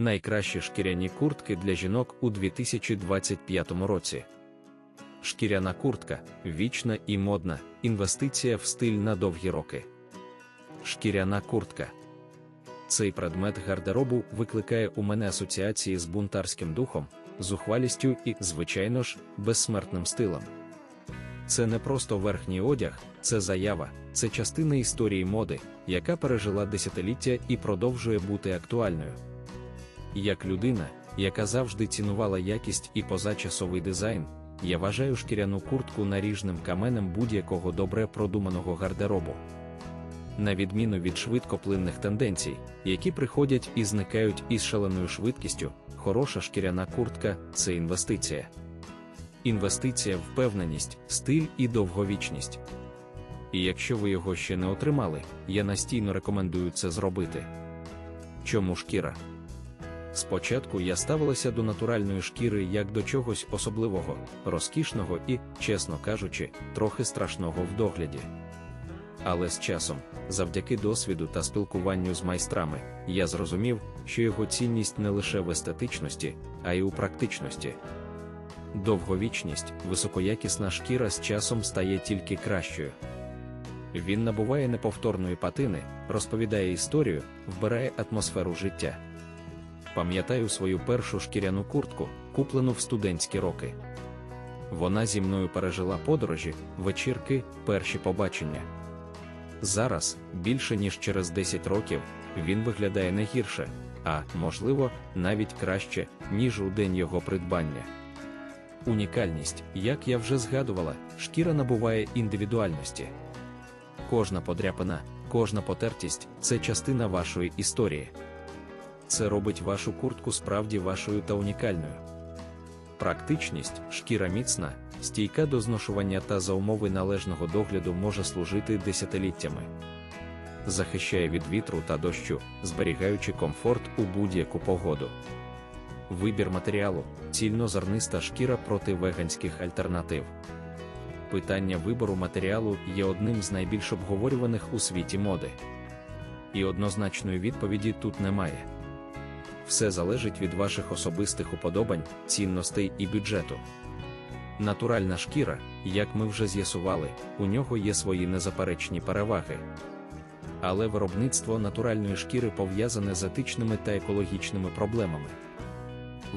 Найкращі шкіряні куртки для жінок у 2025 році. Шкіряна куртка вічна і модна, інвестиція в стиль на довгі роки. Шкіряна куртка. Цей предмет гардеробу викликає у мене асоціації з бунтарським духом, зухвалістю і, звичайно ж, безсмертним стилем. Це не просто верхній одяг, це заява, це частина історії моди, яка пережила десятиліття і продовжує бути актуальною. Як людина, яка завжди цінувала якість і позачасовий дизайн, я вважаю шкіряну куртку наріжним каменем будь-якого добре продуманого гардеробу. На відміну від швидкоплинних тенденцій, які приходять і зникають із шаленою швидкістю, хороша шкіряна куртка це інвестиція. Інвестиція в впевненість, стиль і довговічність. І якщо ви його ще не отримали, я настійно рекомендую це зробити. Чому шкіра? Спочатку я ставилася до натуральної шкіри як до чогось особливого, розкішного і, чесно кажучи, трохи страшного в догляді. Але з часом, завдяки досвіду та спілкуванню з майстрами, я зрозумів, що його цінність не лише в естетичності, а й у практичності. Довговічність, високоякісна шкіра з часом стає тільки кращою. Він набуває неповторної патини, розповідає історію, вбирає атмосферу життя. Пам'ятаю свою першу шкіряну куртку, куплену в студентські роки. Вона зі мною пережила подорожі, вечірки, перші побачення. Зараз, більше ніж через 10 років, він виглядає не гірше, а, можливо, навіть краще, ніж у день його придбання. Унікальність, як я вже згадувала, шкіра набуває індивідуальності. Кожна подряпина, кожна потертість це частина вашої історії. Це робить вашу куртку справді вашою та унікальною. Практичність, шкіра міцна, стійка до зношування та за умови належного догляду може служити десятиліттями. Захищає від вітру та дощу, зберігаючи комфорт у будь-яку погоду. Вибір матеріалу, цільнозерниста шкіра проти веганських альтернатив. Питання вибору матеріалу є одним з найбільш обговорюваних у світі моди. І однозначної відповіді тут немає. Все залежить від ваших особистих уподобань, цінностей і бюджету. Натуральна шкіра, як ми вже з'ясували, у нього є свої незаперечні переваги. Але виробництво натуральної шкіри пов'язане з етичними та екологічними проблемами.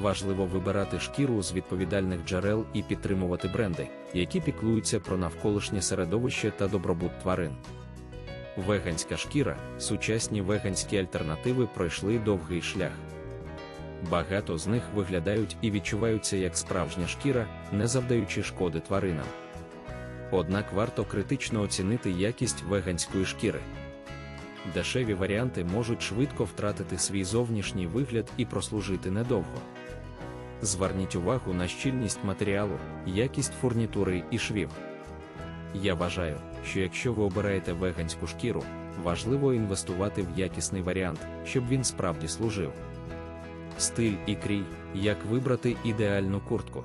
Важливо вибирати шкіру з відповідальних джерел і підтримувати бренди, які піклуються про навколишнє середовище та добробут тварин. Веганська шкіра, сучасні веганські альтернативи пройшли довгий шлях. Багато з них виглядають і відчуваються як справжня шкіра, не завдаючи шкоди тваринам. Однак варто критично оцінити якість веганської шкіри. Дешеві варіанти можуть швидко втратити свій зовнішній вигляд і прослужити недовго. Зверніть увагу на щільність матеріалу, якість фурнітури і швів. Я вважаю, що якщо ви обираєте веганську шкіру, важливо інвестувати в якісний варіант, щоб він справді служив. Стиль і крій, як вибрати ідеальну куртку.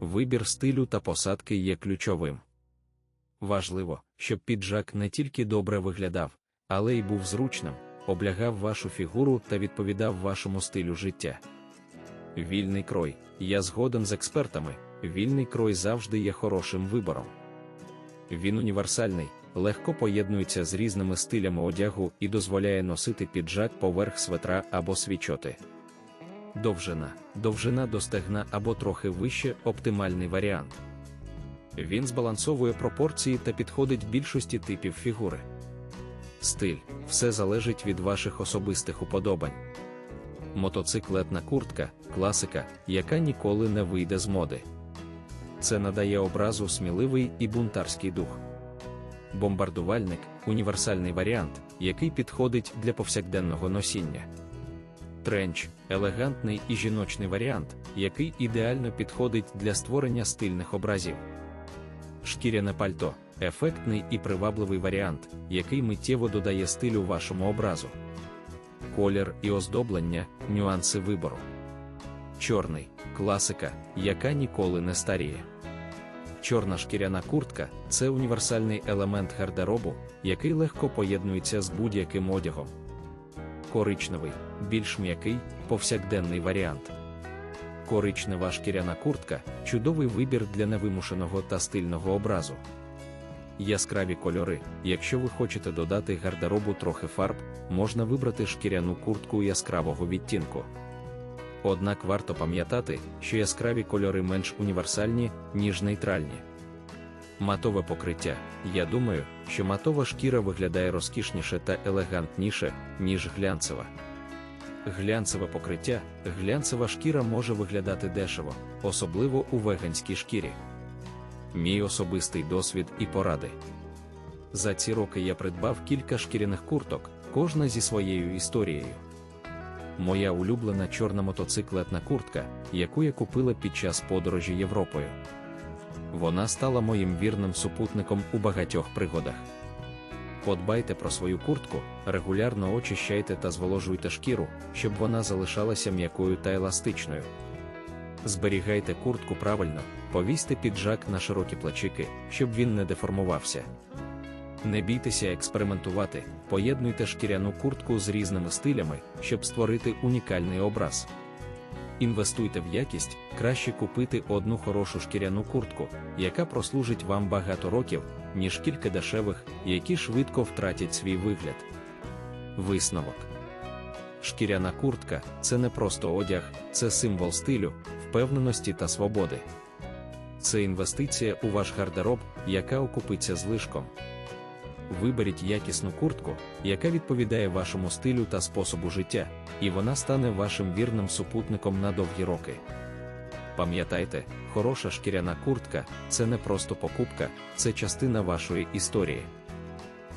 Вибір стилю та посадки є ключовим. Важливо, щоб піджак не тільки добре виглядав, але й був зручним, облягав вашу фігуру та відповідав вашому стилю життя. Вільний крой. Я згоден з експертами, вільний крой завжди є хорошим вибором. Він універсальний, легко поєднується з різними стилями одягу і дозволяє носити піджак поверх светра або свічоти. Довжина, довжина до стегна або трохи вище оптимальний варіант. Він збалансовує пропорції та підходить більшості типів фігури. Стиль все залежить від ваших особистих уподобань. Мотоциклетна куртка класика, яка ніколи не вийде з моди. Це надає образу сміливий і бунтарський дух. Бомбардувальник універсальний варіант, який підходить для повсякденного носіння. Тренч елегантний і жіночний варіант, який ідеально підходить для створення стильних образів. Шкіряне пальто ефектний і привабливий варіант, який миттєво додає стилю вашому образу. Колір і оздоблення нюанси вибору. Чорний класика, яка ніколи не старіє. Чорна шкіряна куртка це універсальний елемент гардеробу, який легко поєднується з будь-яким одягом. Коричневий, більш м'який, повсякденний варіант. Коричнева шкіряна куртка чудовий вибір для невимушеного та стильного образу. Яскраві кольори. Якщо ви хочете додати гардеробу трохи фарб, можна вибрати шкіряну куртку яскравого відтінку. Однак варто пам'ятати, що яскраві кольори менш універсальні, ніж нейтральні. Матове покриття. Я думаю, що матова шкіра виглядає розкішніше та елегантніше, ніж глянцева. Глянцеве покриття, глянцева шкіра може виглядати дешево, особливо у веганській шкірі. Мій особистий досвід і поради. За ці роки я придбав кілька шкіряних курток, кожна зі своєю історією. Моя улюблена чорна мотоциклетна куртка, яку я купила під час подорожі Європою. Вона стала моїм вірним супутником у багатьох пригодах. Подбайте про свою куртку, регулярно очищайте та зволожуйте шкіру, щоб вона залишалася м'якою та еластичною. Зберігайте куртку правильно, повісьте піджак на широкі плечики, щоб він не деформувався. Не бійтеся експериментувати, поєднуйте шкіряну куртку з різними стилями, щоб створити унікальний образ. Інвестуйте в якість, краще купити одну хорошу шкіряну куртку, яка прослужить вам багато років, ніж кілька дешевих, які швидко втратять свій вигляд. Висновок. Шкіряна куртка це не просто одяг, це символ стилю, впевненості та свободи. Це інвестиція у ваш гардероб, яка окупиться злишком. Виберіть якісну куртку, яка відповідає вашому стилю та способу життя, і вона стане вашим вірним супутником на довгі роки. Пам'ятайте, хороша шкіряна куртка це не просто покупка, це частина вашої історії.